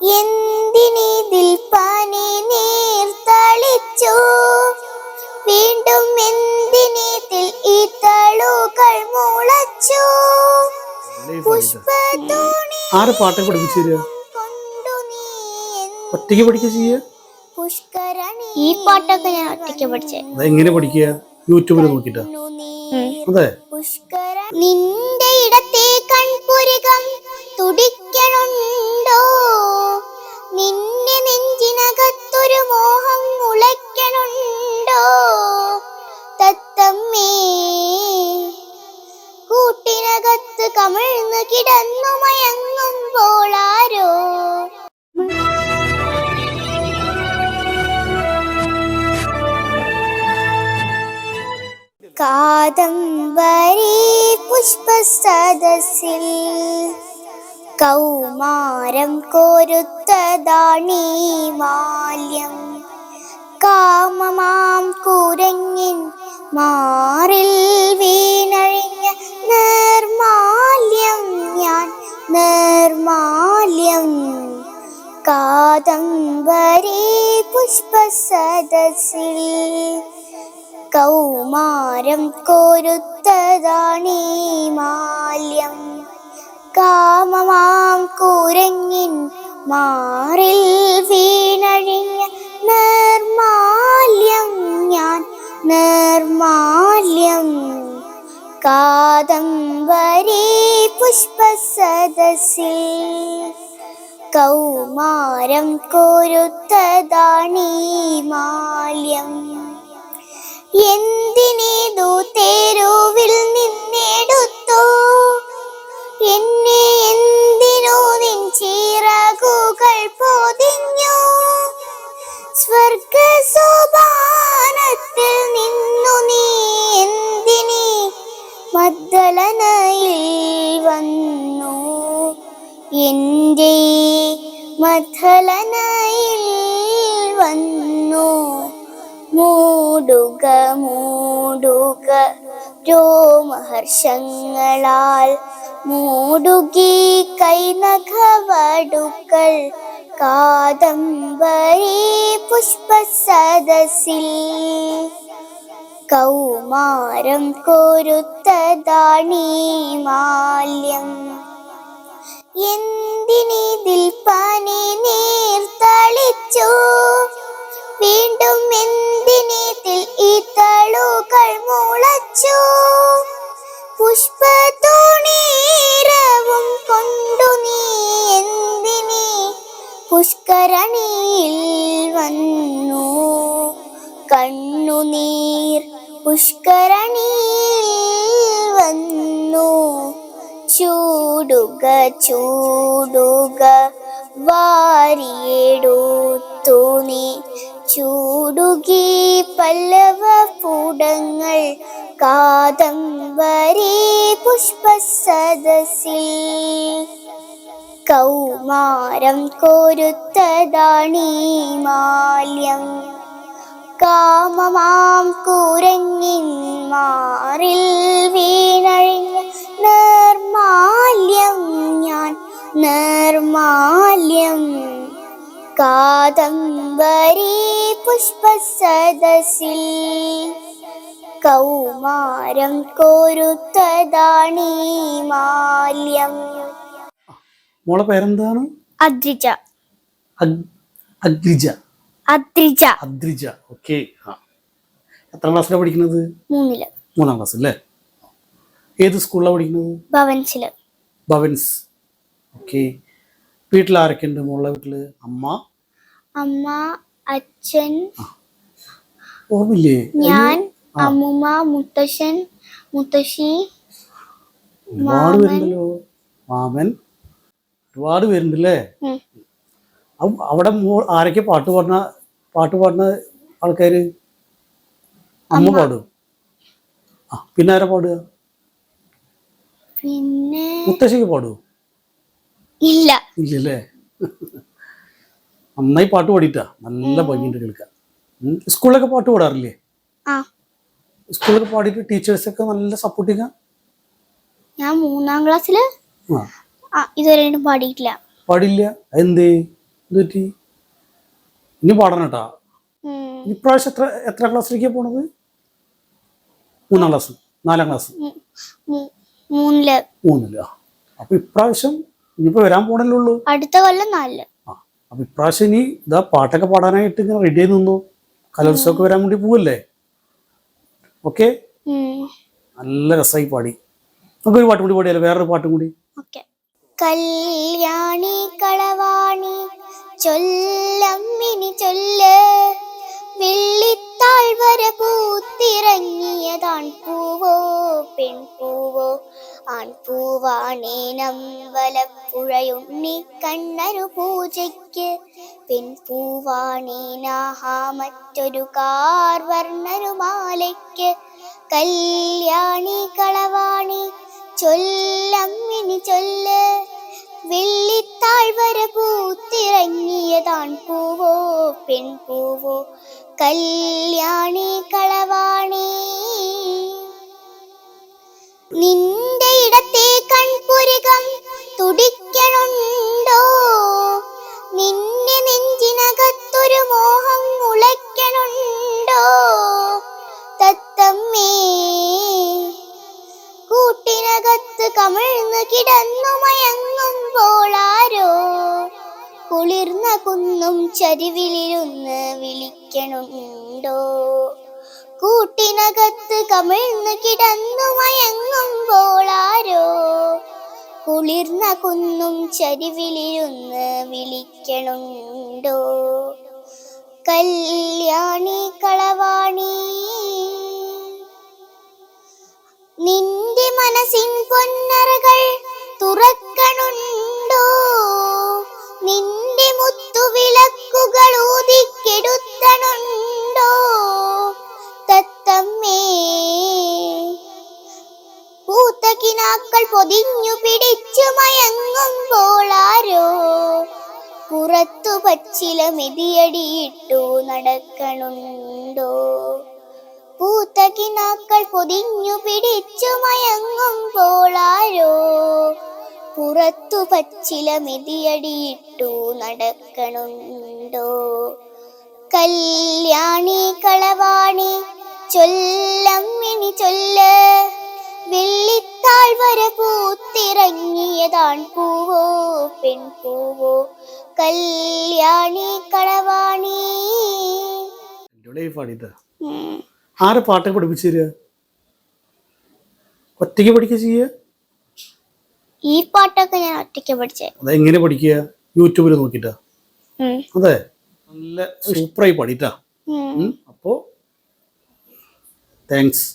എന്തിനീതിൽ പനി നീർ തളിച്ചു? വീണ്ടും എന്തിനീതിൽ ഈ തളുകൾ മുളച്ചു? ആരെ പാട്ട് പഠിപ്പിച്ചു തരിക? കൊണ്ടു നീ എന്ത് ഒറ്റയ്ക്ക് പഠിക്കുക ചെയ്യുക ഈ പാട്ടൊക്കെ ഞാൻ ഒറ്റയ്ക്ക് പഠിച്ചേ. അതെങ്ങനെ പഠിക്കുക? യൂട്യൂബിൽ നോക്കിട്ടാ. അതെ. പുഷ്കര നിന്റെ ഇടത്തെ കൺപുരികം തുടിക്കണുണ്ടോ? കാദംബരി പുഷ്പസദസ്സിൽ കൗമാരം കോരുത്തതാണീ മാല്യം. കാമമാം കുരങ്ങിൻ മാറിൽ വീണഴിഞ്ഞ നിർമാല്യം ഞാൻ നിർമാല്യം. കാദംബരി പുഷ്പസദസ്സിൽ കൗമാരം കോരുത്തതാണീ മാല്യം. കാമമാം കുരങ്ങിൻ മാറിൽ വീണഴിഞ്ഞ നിർമാല്യം ഞാൻ നിർമാല്യം. കാദംബരി പുഷ്പസദസ്സിൽ കൗമാരം കോരുത്തതാണീ മാല്യം. എന്തിനേതു തെരുവിൽ നിന്നെടുത്തു? എന്നെ എന്തിനോ നിൻ ചിറകുകൾ പൊതിഞ്ഞു? സ്വർഗ സോപാനത്തിൽ നിന്നു നീ എന്തിനി മദ്ദലനയിൽ വന്നു? എന്റെ മദ്ദലനയിൽ മൂടുക മൂടുക. രോമഹർഷങ്ങളാൽ മൂടുകി കൈനഖവടുക്കൾ കാദംബരി പുഷ്പസദസിൽ കൗമാരം കൊരുത്തതാണീ മാല്യം. എന്തിനിതിൽ പനി നീർ തളിച്ചു? വീണ്ടും എന്തിനീതിൽ ഈ മുളച്ചു. മുളച്ചു തുണീരവും കൊണ്ടു നീ എന്തിനി? പുഷ്കരണിയിൽ വന്നു. കണ്ണുനീർ പുഷ്കരണിയിൽ വന്നു. ചൂടുക ചൂടുക വാരിയെടുത്തു നീ. ചൂടുകി പല്ലവ പൂടങ്ങൾ കാദംബരി പുഷ്പസദസിൽ കൗമാരം കോരുത്തതാണീ മാല്യം. കാമമാം കൂരങ്ങിൻ മാറിൽ വീണഴിഞ്ഞ നിർമാല്യം ഞാൻ. നിർമാല്യം കാദംബരി പുഷ്പസദസ്സിൽ കൗമാരം കോരുത്തതാണീ മാല്യം. മോളെ പേരെന്താണ്? അദ്രിജ. അദ്രിജ. അദ്രിജ. അദ്രിജ. ഓക്കെ. എത്ര ക്ലാസ്സിലാണ് പഠിക്കുന്നത്? മൂന്നിൽ. മൂന്നാം ക്ലാസ് അല്ലേ? ഏത് സ്കൂളിലാണ് പഠിക്കുന്നത്? ഭവൻസിൽ. ഭവൻസ്. ഓക്കെ. വീട്ടിൽ ആരൊക്കെ ഉണ്ട് വീട്ടിൽ? അമ്മ? അമ്മ അച്ഛൻ ഓർമ്മില്ലേ ഞാൻ അമ്മുമ്മ മുത്തശ്ശൻ മുത്തശ്ശി ഒരുപാട് പേരുണ്ടല്ലോ. മാമൻ. ഒരുപാട് പേരുണ്ടല്ലേ? അവിടെ ആരൊക്കെ പാട്ട് പാടുന്ന പാട്ട് പാടുന്ന ആൾക്കാര്? അമ്മ പാടും പിന്നെ ആരാ പാടുക? പിന്നെ മുത്തശ്ശിക്ക് പാടുവോ? ഇല്ല. ഇല്ലല്ലേ? നന്നായി പാട്ട് പാടിയിട്ടാ. നല്ല ഭംഗിയുണ്ട് കേൾക്കാം. സ്കൂളിലൊക്കെ പാട്ട് പാടാറില്ലേ? സ്കൂളിലൊക്കെ പാടിയിട്ട് ടീച്ചേഴ്സൊക്കെ നല്ല സപ്പോർട്ടിങ്ങാ? ഞാൻ മൂന്നാം ക്ലാസ്സിൽ ഇതുവരെ പാടിയിട്ടില്ല. പാടില്ല. എന്തേ എന്ത് പറ്റി? ഇനി പാടണം കേട്ടാ. ഇപ്രാവശ്യം എത്ര എത്ര ക്ലാസ്സിലേക്ക് പോണത്? മൂന്നാം ക്ലാസ്. നാലാം ക്ലാസ്. മൂന്നിൽ. മൂന്നില്ല അപ്പൊ ഇപ്രാവശ്യം ഇനിയിപ്പോ വരാൻ പോണല്ലേ ഉള്ളൂ. അടുത്ത കൊല്ലം നാലിൽ അപ്പൊ ഇപ്രാവശ്യം ഇനി ഇതാ പാട്ടൊക്കെ പാടാനായിട്ട് ഇങ്ങനെ റെഡി ആയി നിന്നു. കലോത്സവമൊക്കെ വരാൻ വേണ്ടി പോവല്ലേ? ഓക്കെ. നല്ല രസമായി പാടി. നമുക്കൊരു പാട്ടും കൂടി പാടിയാലോ? വേറൊരു പാട്ടും കൂടി. കല്യാണി കളവാണി ചൊല്ലമ്മിനി ചൊല്ല് വെള്ളിത്താഴ്വര പൂത്തിറങ്ങിയതാൺ പൂവോ പെൺപൂവോ ആൺപൂവാണേനമ്പലപ്പുഴയുണ്ണി കണ്ണരു പൂജയ്ക്ക്. പിൻപൂവാണേനാഹാ മറ്റൊരു കാർ വർണരു മാലയ്ക്ക്. കല്യാണി കളവാണി ചൊല്ലമ്മിനി ചൊല്ല്. വെള്ളിത്താഴ്വര പൂത്തിറങ്ങിയതാൺ പൂവോ പെൺപൂവോ കല്യാണി കളവാണി. കൺപുരികം തുടിക്കണുണ്ടോ? നിന്നെ നെഞ്ചിനകത്തൊരു മോഹം മുളയ്ക്കണുണ്ടോ? തത്തമ്മേ കൂട്ടിനകത്ത് കമിഴ്ന്ന് കിടന്നു മയങ്ങുമ്പോൾ ആരോ കുളിർന്ന കുന്നും ചരിവിലിരുന്ന് വിളിക്കണുണ്ടോ? കൂട്ടിനകത്ത് കമിഴ്ന്ന് കിടന്നു മയങ്ങുമ്പോൾ ആരോ കുളിർന്ന കുന്നും ചരിവിലിരുന്ന് വിളിക്കണുണ്ടോ? കല്യാണി കളവാണി. നിന്റെ മനസ്സിൻ പൊന്നറകൾ തുറക്കണുണ്ടോ? നിന്റെ മുത്തുവിളക്കുകൾ ഊതിക്കെടുത്തണുണ്ടോ? തത്തമ്മേ പൂത്തകിനാക്കൾ പൊതിഞ്ഞു പിടിച്ചു മയങ്ങുമ്പോൾ ആരോ പുറത്തു പച്ചില മെതിയടിയിട്ടു നടക്കണുണ്ടോ? പൂത്തകിനാക്കൾ പൊതിഞ്ഞു പിടിച്ചു മയങ്ങുമ്പോൾ ആരോ പുറത്തു പച്ചില മെതിയടിയിട്ടു നടക്കണുണ്ടോ? കല്യാണി കളവാണി ചൊല്ലമ്മിനി ചൊല്ല്. വെള്ളിത്താഴ്വര പൂത്തിറങ്ങിയതാൺ പൂവോ പെൺപൂവോ കല്യാണി കളവാണി. ഉം. ആരെ പാട്ട് പഠിപ്പിച്ചു തരിക ഒറ്റയ്ക്ക് പഠിക്കുക ചെയ്യുക ഈ പാട്ടൊക്കെ ഞാൻ ഒറ്റയ്ക്ക് പഠിച്ചത് അതെങ്ങനെ പഠിക്കുക യൂട്യൂബിൽ നോക്കിട്ടാ. അതെ. നല്ല സൂപ്പറായി. ഉം. അപ്പോ താങ്ക്സ്